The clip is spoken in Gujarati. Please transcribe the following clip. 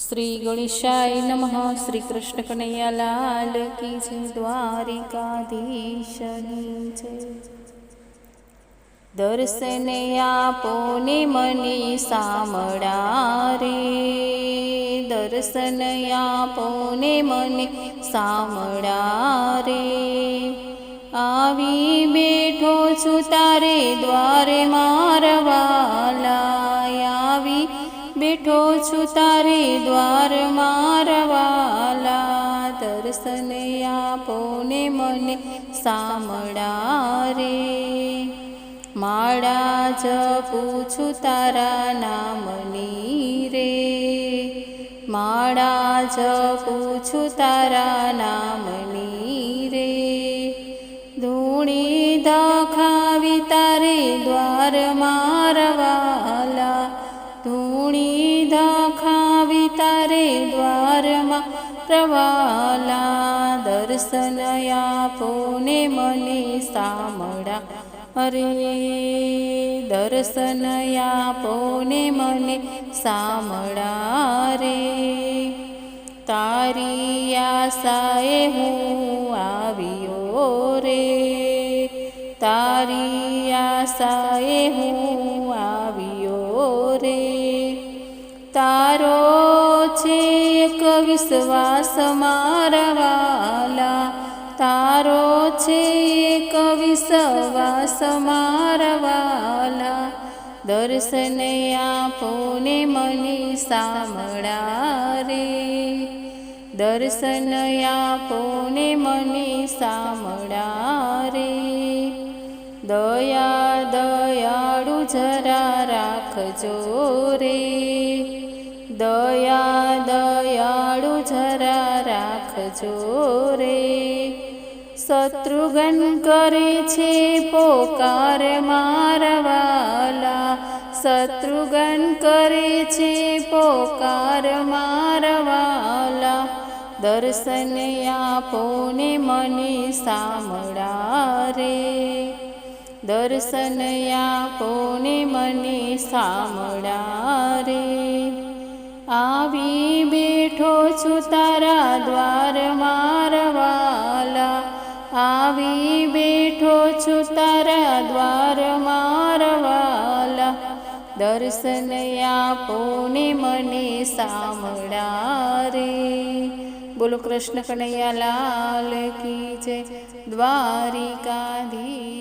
શ્રી ગણેશાય નમઃ. શ્રી કૃષ્ણ કનૈયા લાલ કી છે દ્વારિકાધીશની છે દર્શને આપો ને મને સામળા રે દર્શન આપો ને મને સામળા રે આવી બેઠો છું તારે દ્વારે મારવાલા આવી બેઠો છું તારે દ્વાર મારવાલા. દર્શન આપો ને મને સામળા રે માળા જપું છું તારા નામની રે. માળા જપું છું તારા નામની રે. ધૂણી દખાવી તારે દ્વાર મારવાલા તારે દ્વારમાં પ્રવાલા દર્શન આપો ને મને સામળા અરે, દર્શન આપો ને મને સામળા રે. તારી આશાએ હું આવ્યો રે. તારી આશાએ હું આવ્યો રે. તારો છે એક વિશ્વાસ મારવાલા તારો છે એક વિશ્વાસ મારવાલા દર્શન આપો ને મને સાંભળા રે દર્શન આપોને મને સાંભળા રે દયા દયાળુ જરા રાખજો રે. દયાળુ જરા રાખજો રે. શત્રુઘ્ન કરે છે પોકાર મારવાલા. શત્રુઘ્ન કરે છે પોકાર મારવાલા. દર્શન આપો ને મને સામળા રે. દર્શન આપો ને મને સામળા છું તારા દ્વાર મારવાલા. આવી બેઠો છું તારા દ્વાર મારવાલા. દર્શન આપો ને મને સામળા રે બોલો કૃષ્ણ કનૈયા લાલ કી જય દ્વારિકાધીશની